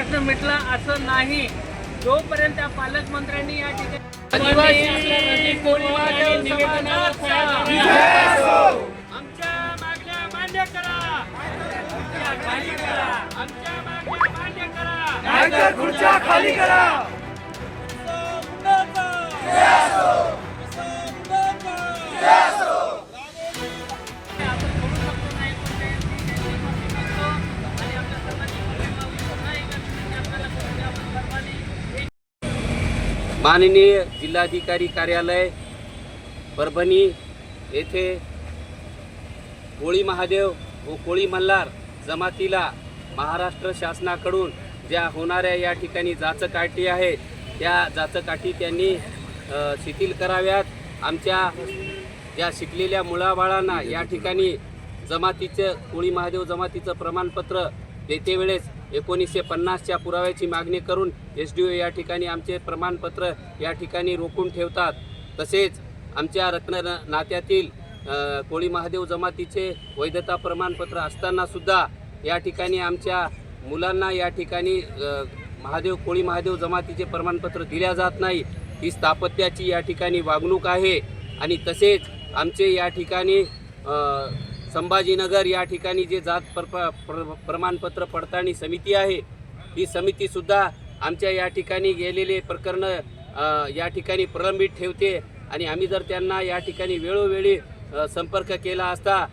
प्रश्न मिटला असं नाही. जोपर्यंत त्या पालकमंत्र्यांनी या ठिकाणी आदिवासी कोळीवाडे समाजाचा आमच्या मागण्या मान्य करा. खाली करा. आमच्या मागण्या मान्य करा. नाहीतर खुर्च्या खाली करा. माननीय जिल्हाधिकारी कार्यालय परभणी येथे कोळी महादेव व कोळी मल्हार जमातीला महाराष्ट्र शासनाकडून ज्या होणाऱ्या या ठिकाणी जाचकाठी आहे त्या जाचकाठी त्यांनी शिथिल कराव्यात. आमच्या ज्या शिकलेल्या मुलाबाळांना या ठिकाणी जमातीचं कोळी महादेव जमातीचं प्रमाणपत्र तेथे वेळेस एकोणीसशे पन्नासच्या पुराव्याची मागणी करून एस डी ओ या ठिकाणी आमचे प्रमाणपत्र या ठिकाणी रोखून ठेवतात. तसेच आमच्या रत्न नात्यातील कोळी महादेव जमातीचे वैधता प्रमाणपत्र असतानासुद्धा या ठिकाणी आमच्या मुलांना या ठिकाणी महादेव कोळी महादेव जमातीचे प्रमाणपत्र दिल्या जात नाही. ही स्थापत्याची या ठिकाणी वागणूक आहे. आणि तसेच आमचे या ठिकाणी संभाजीनगर या ठिकाणी जे जात पर प्र प्रमाणपत्र पडताळणी समिती आहे ही समितीसुद्धा आमच्या या ठिकाणी गेलेले प्रकरणं या ठिकाणी प्रलंबित ठेवते. आणि आम्ही जर त्यांना या ठिकाणी वेळोवेळी संपर्क केला असता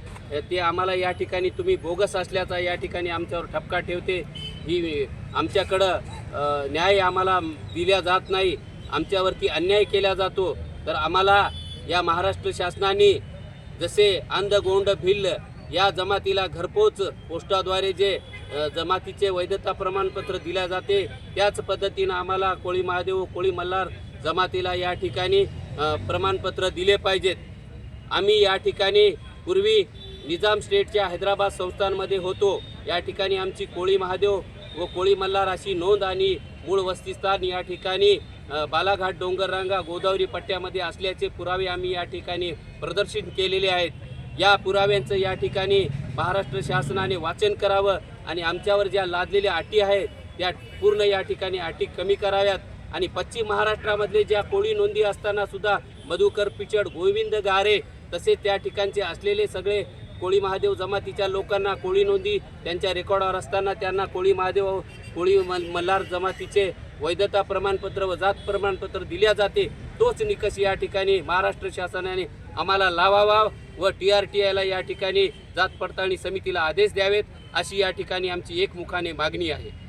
ते आम्हाला या ठिकाणी तुम्ही बोगस असल्याचा या ठिकाणी आमच्यावर ठपका ठेवते. ही आमच्याकडं न्याय आम्हाला दिल्या जात नाही. आमच्यावरती अन्याय केला जातो. तर आम्हाला या महाराष्ट्र शासनाने जसे अंध गोंड भिल्ल या जमातीला घरपोच पोस्टाद्वारे जे जमातीचे वैधता प्रमाणपत्र दिल्या जाते त्याच पद्धतीनं आम्हाला कोळी महादेव व कोळी मल्हार जमातीला या ठिकाणी प्रमाणपत्र दिले पाहिजेत. आम्ही या ठिकाणी पूर्वी निजाम स्टेटच्या हैदराबाद संस्थांमध्ये होतो. या ठिकाणी आमची कोळी महादेव व कोळी मल्हार अशी नोंद आणि मूळ वस्तीस्थान या ठिकाणी बालाघाट डोंगररांगा गोदावरी पट्ट्यामध्ये असल्याचे पुरावे आम्ही या ठिकाणी प्रदर्शित केलेले आहेत. या पुराव्यांचं या ठिकाणी महाराष्ट्र शासनाने वाचन करावं आणि आमच्यावर ज्या लादलेल्या अटी आहेत त्या पूर्ण या ठिकाणी अटी कमी कराव्यात. आणि पश्चिम महाराष्ट्रामधले ज्या कोळी नोंदी असताना सुद्धा मधुकर पिचड गोविंद गारे तसेच त्या ठिकाणचे असलेले सगळे कोळी महादेव जमातीच्या लोकांना कोळी नोंदी त्यांच्या रेकॉर्डवर असताना त्यांना कोळी महादेव कोळी मल- मल्हार जमातीचे वैधता प्रमाणपत्र व जात प्रमाणपत्र दिल्या जाते. तोच निकष या ठिकाणी महाराष्ट्र शासनाने आम्हाला लावावा व टी आर टी आयला या ठिकाणी जात पडताळणी समितीला आदेश द्यावेत अशी या ठिकाणी आमची एकमुखाने मागणी आहे.